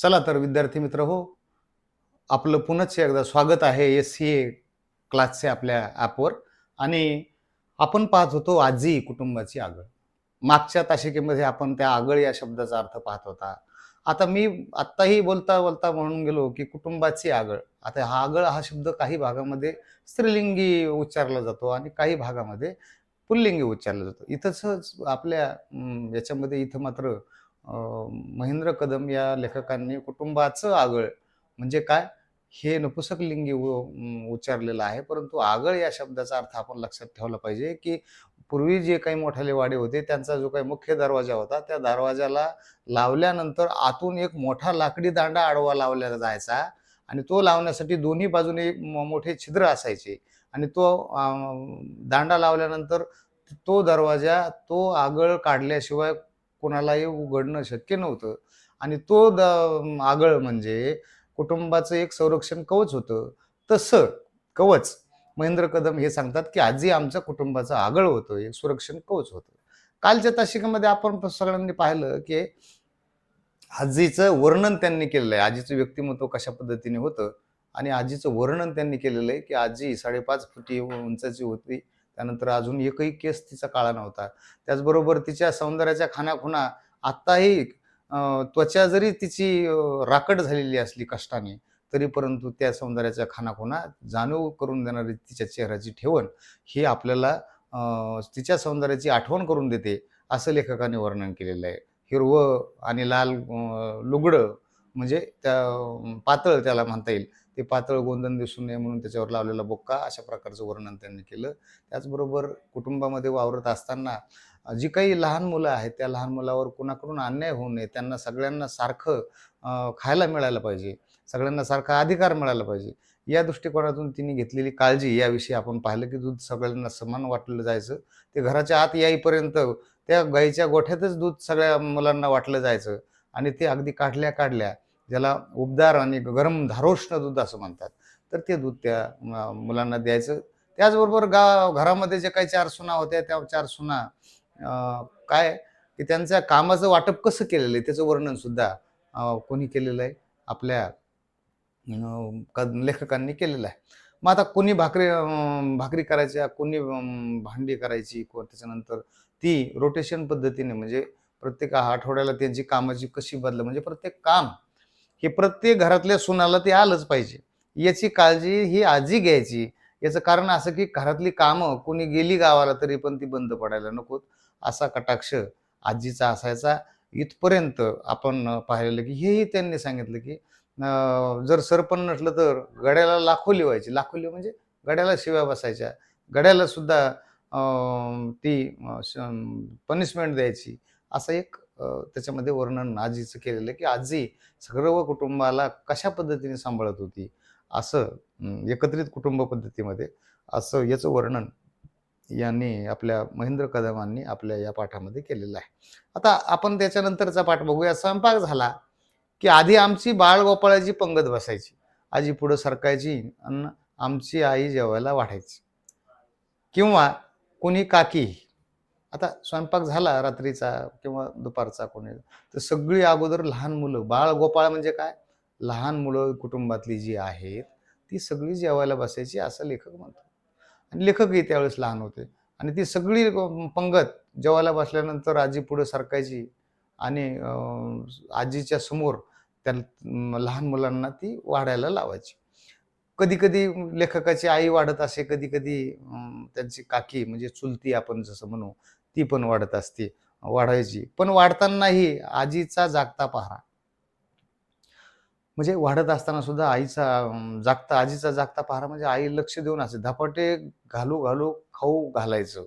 चला तर विद्यार्थी मित्र हो आपलं पुनच एकदा स्वागत आहे एस सी ए क्लासचे आपल्या ॲपवर. आणि आपण पाहत होतो आजी कुटुंबाची आगळ. मागच्या तासिकेमध्ये आपण त्या आगळ या शब्दाचा अर्थ पाहत होता. आता मी आत्ताही बोलता बोलता म्हणून गेलो की कुटुंबाची आगळ. आता हा आगळ हा शब्द काही भागामध्ये स्त्रीलिंगी उच्चारला जातो आणि काही भागामध्ये पुल्लिंगी उच्चारला जातो. इथंच आपल्या याच्यामध्ये इथं मात्र महेंद्र कदम या लेखकांनी कुटुंबाचं आगळ म्हणजे काय? हे नपुसकलिंगी उ- उच्चारलेलं आहे परंतु आगळ या शब्दाचा अर्थ आपण लक्षात ठेवला पाहिजे की पूर्वी जे काही मोठाले वाडे होते त्यांचा जो काही मुख्य दरवाजा होता त्या दरवाजाला लावल्यानंतर आतून एक मोठा लाकडी दांडा आडवा लावला जायचा आणि तो लावण्यासाठी दोन्ही बाजूने मो- मोठे छिद्र असायचे आणि तो दांडा लावल्यानंतर तो दरवाजा तो आगळ काढल्याशिवाय कोणालाही उघडणं शक्य नव्हतं. आणि तो द आगळ म्हणजे कुटुंबाचं एक संरक्षण कवच होतं. तसं कवच महेंद्र कदम हे सांगतात की आजी आमच्या कुटुंबाचं आगळ होतं एक सुरक्षण कवच होतं. कालच्या तासिकामध्ये आपण सगळ्यांनी पाहिलं की आजीचं वर्णन त्यांनी केलेलं आहे. आजीचं व्यक्तिमत्व कशा पद्धतीने होतं आणि आजीचं वर्णन त्यांनी केलेलं आहे की आजी साडेपाच फुटी उंचाची होती. त्यानंतर अजून एकही केस तिचा काळा नव्हता. त्याचबरोबर तिच्या सौंदर्याच्या खानाखुणा आत्ताही त्वचा जरी तिची राकट झालेली असली कष्टाने तरी परंतु त्या सौंदर्याच्या खानाखुणा जाणीव करून देणारी तिच्या चेहऱ्याची ठेवण ही आपल्याला तिच्या सौंदर्याची आठवण करून देते असं लेखकाने वर्णन केलेलं आहे. हिरवं आणि लाल लुगडं म्हणजे त्या पातळ त्याला म्हणता येईल. ते पातळ गोंधन दिसू नये म्हणून त्याच्यावर लावलेला बोक्का अशा प्रकारचं वर्णन त्यांनी केलं. त्याचबरोबर कुटुंबामध्ये वावरत असताना जी काही लहान मुलं आहेत त्या लहान मुलावर कुणाकडून अन्याय होऊ नये त्यांना सगळ्यांना सारखं खायला मिळायला पाहिजे. सगळ्यांना सारखा अधिकार मिळाला पाहिजे. या दृष्टिकोनातून तिने घेतलेली काळजी याविषयी आपण पाहिलं की दूध सगळ्यांना समान वाटलं जायचं. ते घराच्या आत याईपर्यंत त्या गाईच्या गोठ्यातच दूध सगळ्या मुलांना वाटलं जायचं. आणि ते अगदी काढल्या काढल्या ज्याला उबदार आणि गरम धारोष्ण दूध असं म्हणतात तर ते दूध त्या मुलांना द्यायचं. त्याचबरोबर गाव घरामध्ये जे काही चार सुना होत्या त्या चार सुना काय की त्यांच्या कामाचं वाटप कसं केलेलं आहे त्याचं वर्णनसुद्धा कोणी केलेलं आहे? आपल्या लेखकांनी केलेलं आहे. मग आता कोणी भाकरी भाकरी करायच्या कोणी भांडी करायची को त्याच्यानंतर ती रोटेशन पद्धतीने म्हणजे प्रत्येक आठवड्याला त्यांची कामाची कशी बदल म्हणजे प्रत्येक काम हे प्रत्येक घरातल्या सुनाला ते आलंच पाहिजे. याची काळजी ही आजी घ्यायची. याचं कारण असं की घरातली कामं कोणी गेली गावाला तरी पण ती बंद पडायला नकोत असा कटाक्ष आजीचा असायचा. इथपर्यंत आपण पाहिलेलं की हेही त्यांनी सांगितलं की जर सरपण नसलं तर गड्याला लाखोली व्हायची लाखोली म्हणजे गड्याला शिव्या बसायच्या. गड्याला सुद्धा ती पनिशमेंट द्यायची. असं एक त्याच्यामध्ये वर्णन आजीचं केलेलं आहे की आजी सर्व कुटुंबाला कशा पद्धतीने सांभाळत होती? असं एकत्रित कुटुंब पद्धतीमध्ये असं याचं वर्णन यांनी आपल्या महेंद्र कदमांनी आपल्या या पाठामध्ये केलेलं आहे. आता आपण त्याच्यानंतरचा पाठ बघूया. स्वयंपाक झाला की आधी आमची बाळगोपाळाची पंगत बसायची. आजी पुढं सरकायची आणि आमची आई जेवायला वाढायची. किंवा कोणी काकी आता स्वयंपाक झाला रात्रीचा किंवा दुपारचा कोणी तर सगळी अगोदर लहान मुलं बाळ गोपाळ म्हणजे काय? लहान मुलं कुटुंबातली जी आहेत ती सगळी जेवायला बसायची असं लेखक म्हणतो आणि लेखकही त्यावेळेस लहान होते. आणि ती सगळी पंगत जेवायला बसल्यानंतर आजी पुढे सरकायची आणि आजीच्या समोर त्या लहान मुलांना ती वाढायला लावायची. कधी कधी लेखकाची आई वाढत असे कधी कधी त्यांची काकी म्हणजे चुलती आपण जसं म्हणू ती पण वाढत असते वाढायची. पण वाढतानाही आजीचा जागता पहारा. म्हणजे वाढत असताना सुद्धा आईचा जागता आजीचा जागता पहारा म्हणजे आई लक्ष देऊन असे धपाटे घालू घालू खाऊ घालायचं.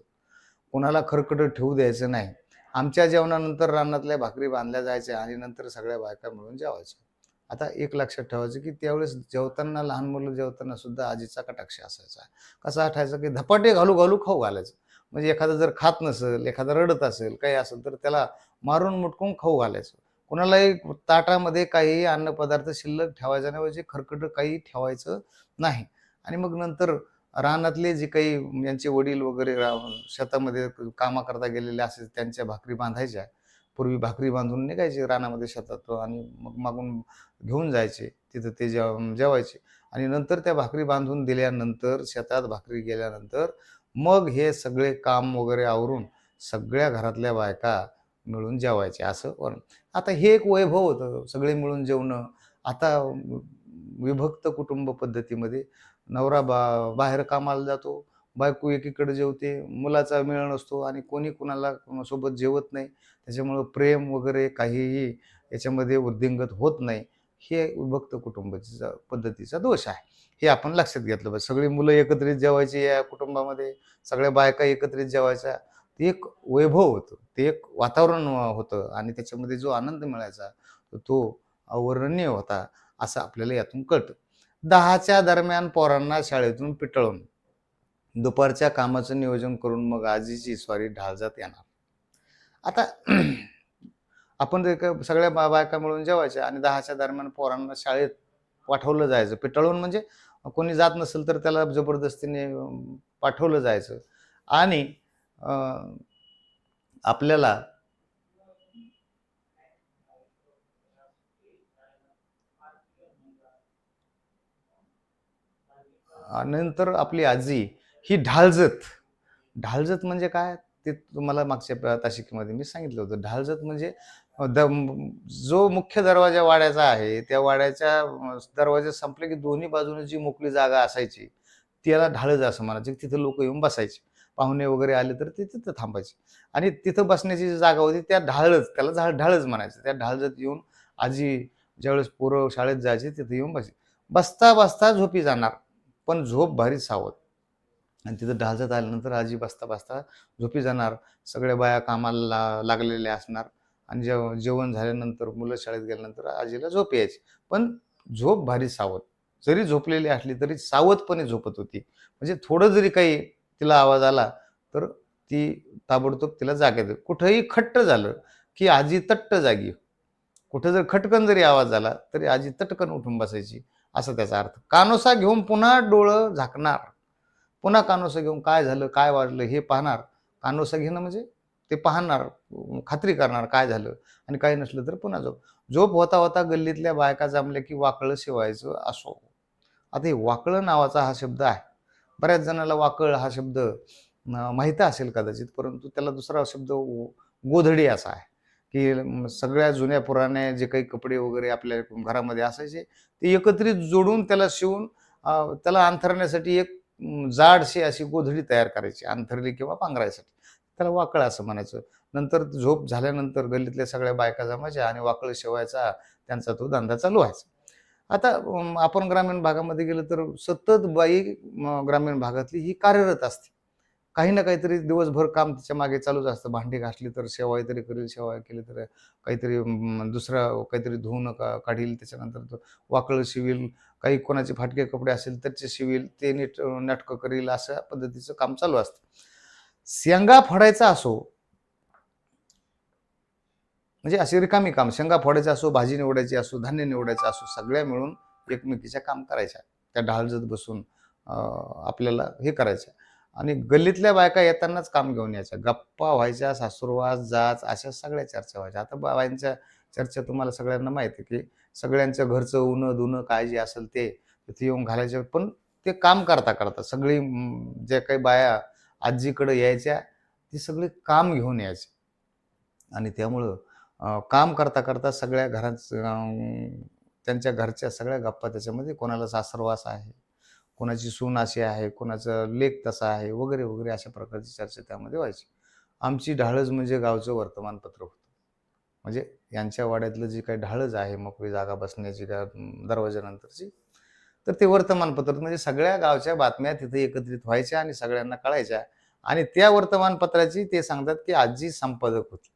कोणाला खरकट ठेवू द्यायचं नाही. आमच्या जेवणानंतर रानातल्या भाकरी बांधल्या जायच्या आणि नंतर सगळ्या बायका मिळून जेवायच्या. आता एक लक्षात ठेवायचं की त्यावेळेस जेवताना लहान मुलं जेवताना सुद्धा आजीचा कटाक्ष असायचा. कसा आठायचा की धपाटे घालू घालू खाऊ घालायचं. म्हणजे एखादं जर खात नसेल एखादा रडत असेल काही असेल तर त्याला मारून मुटकून खाऊ घालायचं. कोणालाही ताटामध्ये काही अन्नपदार्थ शिल्लक ठेवायचा नाही म्हणजे खरकट काही ठेवायचं नाही. आणि मग नंतर रानातले जे काही यांचे वडील वगैरे रा- शेतामध्ये कामा करता गेलेले असे त्यांच्या भाकरी बांधायच्या. पूर्वी भाकरी बांधून निघायचे रानामध्ये शेतात आणि मग मागून घेऊन जायचे तिथं ते जेवायचे. आणि नंतर त्या भाकरी बांधून दिल्यानंतर शेतात भाकरी गेल्यानंतर मग हे सगळे काम वगैरे आवरून सगळ्या घरातल्या बायका मिळून जेवायचे असं पण आता हे एक वैभव होतं सगळे मिळून जेवणं. आता विभक्त कुटुंब पद्धतीमध्ये नवरा बा बाहेर कामाला जातो बायको एकीकडे जेवते मुलाचा मेळ नसतो आणि कोणी कुणाला सोबत जेवत नाही. त्याच्यामुळं प्रेम वगैरे काहीही याच्यामध्ये वृद्धिंगत होत नाही. हे विभक्त कुटुंबाचा पद्धतीचा दोष आहे. हे आपण लक्षात घेतलं पाहिजे. सगळी मुलं एकत्रित जेवायची या कुटुंबामध्ये सगळ्या बायका एकत्रित जेवायच्या. ते एक वैभव होतं. ते एक वातावरण होतं आणि त्याच्यामध्ये जो आनंद मिळायचा तो अवर्णनीय होता असं आपल्याला यातून कळतं. दहाच्या दरम्यान पोरांना शाळेतून पिटळून दुपारच्या कामाचं नियोजन करून मग आजीची स्वारी ढाळजात येणार. आता आपण ते सगळ्या बा बायका मिळून जेवायच्या आणि दहाच्या दरम्यान पोरांना शाळेत पाठवलं जायचं. पिटळून म्हणजे कोणी जात नसेल तर त्याला जबरदस्तीने पाठवलं जायचं. आणि आपल्याला नंतर आपली आजी ही ढालजत. ढालजत म्हणजे काय? ते तुम्हाला मागच्या ताशिकेमध्ये मी सांगितलं होतं. ढालजत म्हणजे जो मुख्य दरवाजा वाड्याचा आहे त्या वाड्याच्या दरवाजे संपले की दोन्ही बाजूने जी मोकळी जागा असायची त्याला ढाळज असं म्हणायचे. तिथं लोक येऊन बसायचे. पाहुणे वगैरे आले तर ते तिथं थांबायचे. आणि तिथं बसण्याची जी जागा होती त्या ढाळच त्याला झाड ढाळच म्हणायचं. त्या ढाळजत येऊन आजी ज्यावेळेस पोरं शाळेत जायचे तिथं येऊन बसायचे. बसता बसता झोपी जाणार पण झोप भारी सावध. आणि तिथं ढाळजत आल्यानंतर आजी बसता बसता झोपी जाणार. सगळ्या बाया कामाला लागलेल्या असणार. आणि जेव जेवण झाल्यानंतर मुलं शाळेत गेल्यानंतर आजीला झोप यायची. पण झोप भारी सावध. जरी झोपलेली असली तरी सावधपणे झोपत होती. म्हणजे थोडं जरी काही तिला आवाज आला तर ती ताबडतोब तिला जागेत कुठंही खट्ट झालं की आजी तट्ट जागी. कुठं जर खटकन जरी आवाज झाला तरी आजी तटकन उठून बसायची. असं त्याचा अर्थ. कानोसा घेऊन पुन्हा डोळं झाकणार. पुन्हा कानोसा घेऊन काय झालं काय वाजलं हे पाहणार. कानोसा घेणं म्हणजे ते पाहणार खात्री करणार काय झालं आणि काही नसलं तर पुन्हा झोप झोप होता होता गल्लीतल्या बायका जमल्या की वाकळं शिवायचं असो. आता हे वाकळं नावाचा हा शब्द आहे. बऱ्याच जणाला वाकळ हा शब्द माहीत असेल कदाचित परंतु त्याला दुसरा शब्द गोधडी असा आहे. की सगळ्या जुन्या पुराण्या जे काही कपडे वगैरे आपल्या घरामध्ये असायचे ते एकत्रित जोडून त्याला शिवून त्याला अंथरण्यासाठी एक जाडशी अशी गोधडी तयार करायची अंथरली किंवा पांघरायसाठी. त्याला वाकळ असं म्हणायचं. नंतर झोप झाल्यानंतर गल्लीतल्या सगळ्या बायका जमायच्या आणि वाकळ शेवायचा त्यांचा तो धंदा चालू व्हायचा. आता आपण ग्रामीण भागामध्ये गेलं तर सतत बाई ग्रामीण भागातली ही कार्यरत असते. काही ना काहीतरी दिवसभर काम तिच्यामागे चालूच असतं. भांडी घासली तर शेवाई तरी करेल शेवाय केली तर काहीतरी दुसरा काहीतरी धुवून का काढील त्याच्यानंतर तो वाकळ शिवील. काही कोणाचे फाटके कपडे असेल त्याचे शिवील ते नीट नाटकं करील अशा पद्धतीचं काम चालू असतं. शेंगा फोडायचा असो म्हणजे असे रिकामी काम शेंगा फोडायचं असो भाजी निवडायची असो धान्य निवडायचं असो सगळ्या मिळून एकमेकीच्या काम करायच्या. त्या ढाळजत बसून आपल्याला हे करायचं. आणि गल्लीतल्या बायका येतानाच काम घेऊन यायच्या. गप्पा व्हायच्या सासूरवास जाच अशा सगळ्या चर्चा व्हायच्या. आता बाबांच्या चर्चा तुम्हाला सगळ्यांना माहिती आहे की सगळ्यांचं घरचं उनं धुणं काय जे असेल ते तिथे येऊन घालायचे. पण ते काम करता करता सगळी जे काही बाया आजीकडं यायच्या ती सगळी काम घेऊन यायचे. आणि त्यामुळं काम करता करता सगळ्या घरात त्यांच्या घरच्या सगळ्या गप्पा त्याच्यामध्ये कोणाला सासरवास आहे कोणाची सून अशी आहे कोणाचं लेख तसा आहे वगैरे वगैरे अशा प्रकारची चर्चा त्यामध्ये व्हायची. आमची ढाळज म्हणजे गावचं वर्तमानपत्र होतं. म्हणजे यांच्या वाड्यातलं जी काही ढाळज आहे मोकळी जागा बसण्याची का दरवाजानंतरची तर ते वर्तमानपत्र म्हणजे सगळ्या गावच्या बातम्या तिथे एकत्रित व्हायच्या आणि सगळ्यांना कळायच्या. आणि त्या वर्तमानपत्राची ते सांगतात की आजी संपादक होती.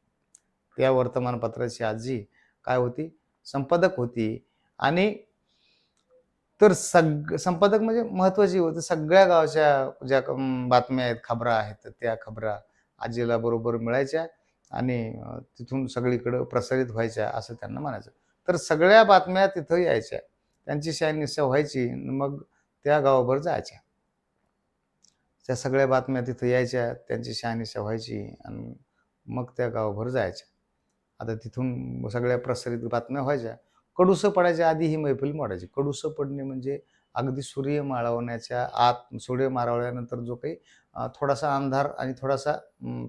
त्या वर्तमानपत्राची आजी काय होती? संपादक होती. आणि तर सग संपादक म्हणजे महत्वाची होती सगळ्या गावच्या ज्या बातम्या आहेत खबरा आहेत त्या खबरा आजीला बरोबर मिळायच्या आणि तिथून सगळीकडं प्रसारित व्हायच्या असं त्यांना म्हणायचं. तर सगळ्या बातम्या तिथं यायच्या. त्यांची शहानिशा व्हायची मग त्या गावाभर जायच्या. त्या सगळ्या बातम्या तिथं यायच्या त्यांची शहानिशा व्हायची आणि मग त्या गावाभर जायच्या. आता तिथून सगळ्या प्रसारित बातम्या व्हायच्या. कडूसं पडायच्या आधी ही मैफिल मोडायची. कडूसं पडणे म्हणजे अगदी सूर्य माळवण्याच्या आत सूर्य माळवल्यानंतर जो काही थोडासा अंधार आणि थोडासा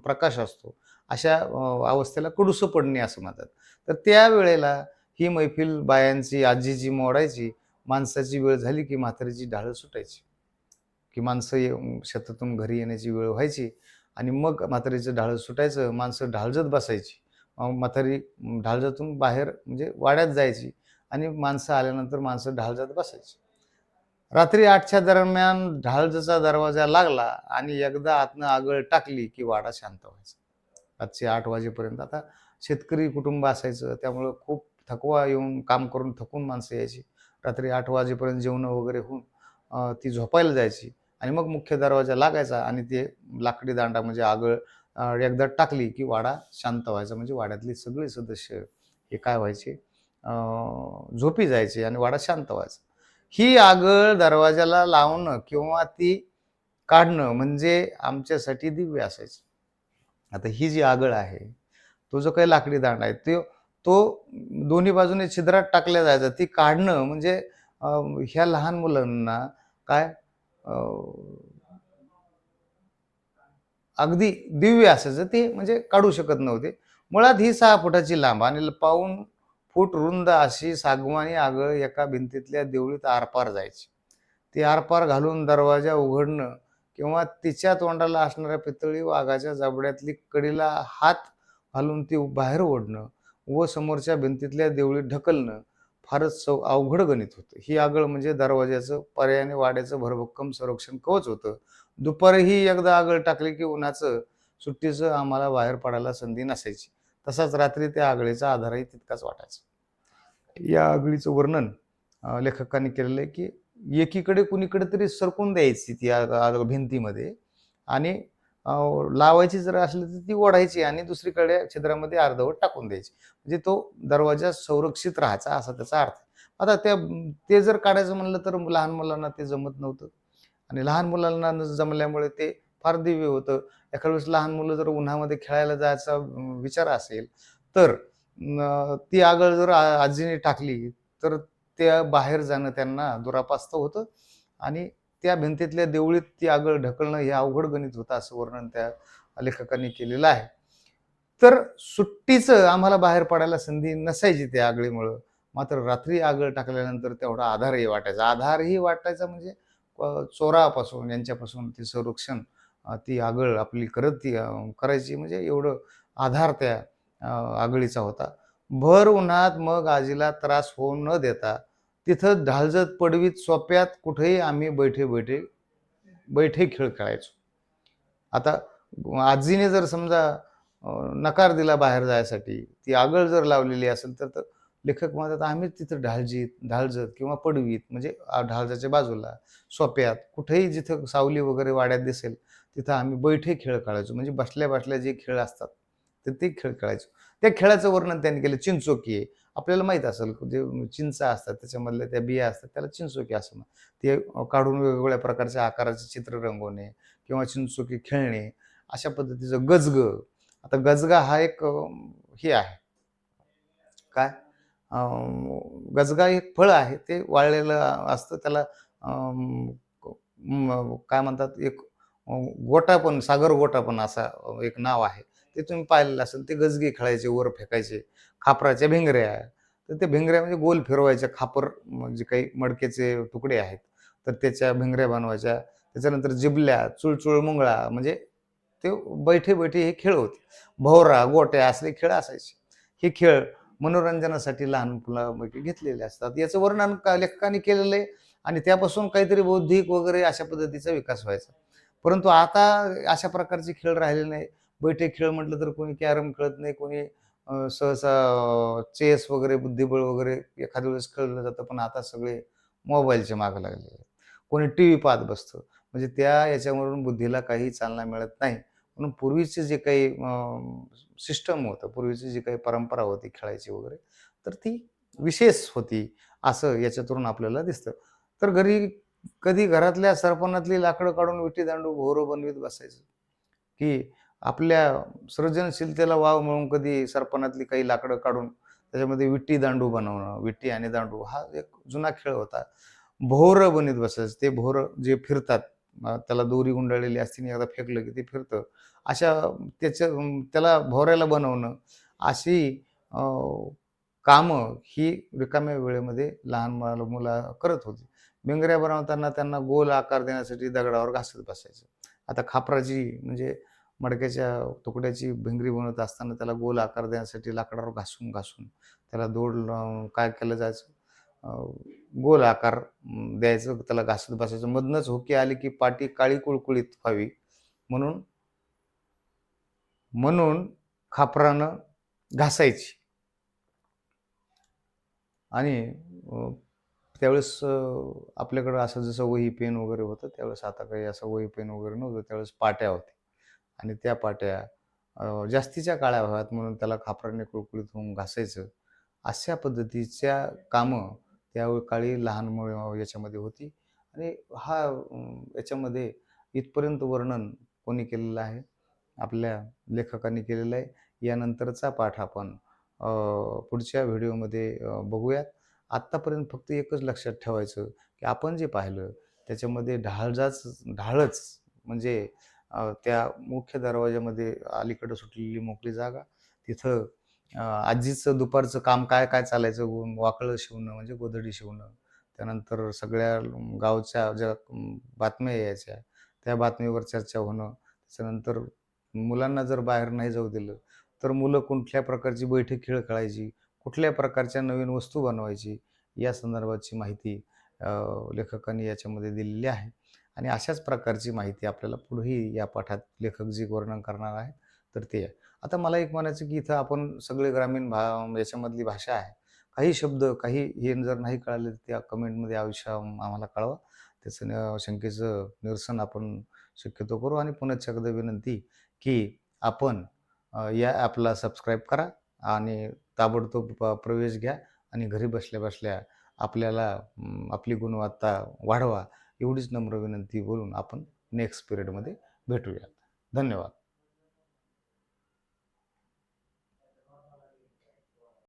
प्रकाश असतो. अशा अवस्थेला कडूसं पडणे असं म्हणतात. तर त्या वेळेला ही मैफिल बायांची आजीची मोडायची माणसाची वेळ झाली की म्हातारीची ढाळं सुटायची. की माणसं ये- शेतातून घरी येण्याची वेळ व्हायची आणि मग म्हातारीचं ढाळं सुटायचं माणसं ढाळजत बसायची. म्हातारी ढाळजातून बाहेर म्हणजे वाड्यात जायची आणि माणसं आल्यानंतर माणसं ढाळजात बसायची. रात्री आठच्या दरम्यान ढाळजचा दरवाजा लागला आणि एकदा आतनं आगळ टाकली की वाडा शांत व्हायचा. रातचे आठ वाजेपर्यंत आता शेतकरी कुटुंब असायचं त्यामुळं खूप थकवा येऊन काम करून थकून माणसं यायची. रात्री आठ वाजेपर्यंत जेवणं वगैरे होऊन ती झोपायला जायची. आणि मग मुख्य दरवाजा लागायचा आणि ते लाकडी दांडा म्हणजे आगळ एकदा टाकली की वाडा शांत व्हायचा. म्हणजे वाड्यातले सगळे सदस्य हे काय व्हायचे? झोपी जायचे आणि वाडा शांत व्हायचा. ही आगळ दरवाजाला लावणं किंवा ती काढणं म्हणजे आमच्यासाठी दिव्य असायचं. आता ही जी आगळ आहे तो जो काही लाकडी दांडा आहे तो तो दोन्ही बाजूने छिद्रात टाकल्या जायचा. ती काढणं म्हणजे ह्या लहान मुलांना काय अगदी दिव्य असायचं. ते म्हणजे काढू शकत नव्हते. मुळात ही सहा फुटाची लांब आणि पाऊन फूट रुंद अशी सागवानी आगळ एका भिंतीतल्या देवळीत आरपार जायची. ती आरपार घालून दरवाजा उघडणं किंवा तिच्या तोंडाला असणाऱ्या पितळी वाघाच्या जबड्यातली कडीला हात घालून ती बाहेर ओढणं व समोरच्या भिंतीतल्या देवळीत ढकलणं फारच सौ अवघड गणित होतं. ही आगळ म्हणजे दरवाज्याचं पर्यायाने वाड्याचं भरभक्कम संरक्षण कवच होतं. दुपारही एकदा आगळ टाकली की उन्हाचं सुट्टीचं आम्हाला बाहेर पडायला संधी नसायची. तसाच रात्री त्या आगळीचा आधारही तितकाच वाटायचा. या आगळीचं वर्णन लेखकांनी केलेलं आहे की एकीकडे कुणीकडे तरी सरकून द्यायची ती आग भिंतीमध्ये आणि लावायची जर असली तर ती ओढायची आणि दुसरीकडे छिद्रामध्ये अर्धवट टाकून द्यायची. म्हणजे तो दरवाजा संरक्षित राहायचा असा त्याचा अर्थ. आता त्या ते जर काढायचं म्हणलं तर लहान मुलांना ते जमत नव्हतं. आणि लहान मुलांना न जमल्यामुळे ते फार दिव्य होतं. एखाद्या वेळेस लहान मुलं जर उन्हामध्ये खेळायला जायचा विचार असेल तर ती आगळ जर आजीने टाकली तर त्या बाहेर जाणं त्यांना दुरापास्त होतं. आणि त्या भिंतीतल्या देवळीत ती आगळ ढकलणं हे अवघड गणित होतं असं वर्णन त्या लेखकांनी केलेलं आहे. तर सुट्टीचं आम्हाला बाहेर पडायला संधी नसायची त्या आगळीमुळं. मात्र रात्री आगळ टाकल्यानंतर तेवढा आधारही वाटायचा. आधारही वाटायचा म्हणजे चोरापासून यांच्यापासून ती संरक्षण ती आगळ आपली करत ती करायची म्हणजे एवढं आधार त्या आगळीचा होता. भर उन्हात मग आजीला त्रास होऊ न देता तिथं ढालजत पडवीत सोप्यात कुठेही आम्ही बैठे बैठे बैठे खेळ खेळायचो. आता आजीने जर समजा नकार दिला बाहेर जायसाठी ती आगळ जर लावलेली असेल तर तर लेखक म्हणतात आम्ही तिथं ढालजीत ढालजत किंवा पडवीत म्हणजे ढालजाच्या बाजूला सोप्यात कुठेही जिथं सावली वगैरे वाड्यात दिसेल तिथं आम्ही बैठे खेळ खेळायचो. म्हणजे बसल्या बसल्या जे खेळ असतात तर ते खेळ खेळायचो. त्या खेळाचं वर्णन त्यांनी केलं चिंचोकी आहे. आपल्याला माहीत असेल जे चिंचा असतात त्याच्यामधल्या त्या बिया असतात त्याला चिंचोकी असं म्हणतात. ते काढून वेगवेगळ्या प्रकारच्या आकाराचे चित्र रंगवणे किंवा चिंचोकी खेळणे अशा पद्धतीचं गजग. आता गजगा हा एक हे आहे. काय? गजगा एक फळ आहे ते वाळलेलं असतं त्याला काय म्हणतात एक गोटा पण सागर गोटा पण असा एक नाव आहे. ते तुम्ही पाहिलेलं असेल ते गजगे खेळायचे वर फेकायचे खापराच्या भिंगऱ्या. तर ते भिंगऱ्या म्हणजे गोल फिरवायच्या खापर म्हणजे काही मडक्याचे तुकडे आहेत तर त्याच्या भिंगऱ्या बनवायच्या. त्याच्यानंतर जिबल्या चुळचुळ मुंगळा म्हणजे ते बैठे बैठे हे खेळ होते. भोवरा गोट्या असले खेळ असायचे. हे खेळ मनोरंजनासाठी लहान मुलांपैकी घेतलेले असतात. याचं वर्णन का लेखकाने केलेलं आहे आणि त्यापासून काहीतरी बौद्धिक वगैरे अशा पद्धतीचा विकास व्हायचा. परंतु आता अशा प्रकारचे खेळ राहिले नाही बैठे खेळ म्हटलं तर कोणी कॅरम खेळत नाही कोणी सहसा चेस वगैरे बुद्धिबळ वगैरे एखाद्या वेळेस खेळलं जातं पण आता सगळे मोबाईलच्या मागं लागलेले आहेत. कोणी टी व्ही पाहत बसतं. म्हणजे त्या याच्यावरून बुद्धीला काही चालना मिळत नाही. म्हणून पूर्वीचे जे काही सिस्टम होतं पूर्वीची जी काही परंपरा होती खेळायची वगैरे तर ती विशेष होती असं याच्यातून आपल्याला दिसतं. तर घरी कधी घरातल्या सरपणातली लाकडं काढून विटी दांडू भोरं बनवीत बसायचं. की आपल्या सृजनशीलतेला वाव म्हणून कधी सरपणातली काही लाकडं काढून त्याच्यामध्ये विट्टी दांडू बनवणं विट्टी आणि दांडू हा एक जुना खेळ होता. भोर बनीत बसायचं. ते भोर जे फिरतात त्याला दोरी गुंडाळलेली असते एकदा फेकलं की ते फिरतं. अशा त्याच्या त्याला भोवऱ्याला बनवणं अशी कामं ही रिकाम्या वेळेमध्ये लहान मुला मुलं करत होती. बिंगऱ्या बनवताना त्यांना गोल आकार देण्यासाठी दगडावर घासत बसायचं. आता खापराची म्हणजे मडक्याच्या तुकड्याची भिंगरी बनवत असताना त्याला गोल आकार देण्यासाठी लाकडावर घासून घासून त्याला दोड काय केलं जायचं? गोल आकार द्यायचं त्याला घासत बसायचं. मधनच हुकी आली की पाटी काळी कुळकुळीत व्हावी. म्हणून म्हणून खापरानं घासायची. आणि त्यावेळेस आपल्याकडं असं जसं वही पेन वगैरे होतं त्यावेळेस आता काही असं वही पेन वगैरे नव्हतं त्यावेळेस पाट्या होत्या. आणि त्या पाट्या जास्तीच्या काळ्या व्हाव्यात म्हणून त्याला खापराने कुळकुळीत होऊन घासायचं. अशा पद्धतीच्या कामं त्यावेळी काळी लहान मुळे याच्यामध्ये होती. आणि हा याच्यामध्ये इथपर्यंत वर्णन कोणी केलेलं आहे? आपल्या लेखकांनी केलेलं आहे. यानंतरचा पाठ आपण पुढच्या व्हिडिओमध्ये बघूयात. आत्तापर्यंत फक्त एकच लक्षात ठेवायचं की आपण जे पाहिलं त्याच्यामध्ये ढाळजाच ढाळच म्हणजे त्या मुख्य दरवाजामध्ये अलीकडं सुटलेली मोकळी जागा. तिथं आजीचं दुपारचं काम काय काय चालायचं वाकळं शिवणं म्हणजे गोधडी शिवणं. त्यानंतर सगळ्या गावच्या ज्या बातम्या यायच्या त्या बातमीवर चर्चा होणं. त्याच्यानंतर मुलांना जर बाहेर नाही जाऊ दिलं तर मुलं कुठल्या प्रकारची बैठक खेळ खेळायची कुठल्या प्रकारच्या नवीन वस्तू बनवायची या संदर्भाची माहिती लेखकांनी याच्यामध्ये दिलेली आहे. आणि अशाच प्रकारची माहिती आपल्याला पुढेही या पाठात लेखक जी वर्णन करणार आहे तर ते आहे. आता मला एक म्हणायचं की इथं आपण सगळे ग्रामीण भा म्हणजे याच्यामधली भाषा आहे. काही शब्द काही हे जर नाही कळाले तर त्या कमेंटमध्ये आयुष्य आम्हाला कळवा. त्याचं न- शंकेचं निरसन आपण शक्यतो करू आणि पुन्हा एकदा विनंती की आपण या ॲपला सबस्क्राईब करा आणि ताबडतोब प्रवेश घ्या आणि घरी बसल्या बसल्या आपल्याला आपली गुणवत्ता वाढवा. एवढीच नम्र विनंती बोलून आपण नेक्स्ट पिरियडमध्ये भेटूयात. धन्यवाद.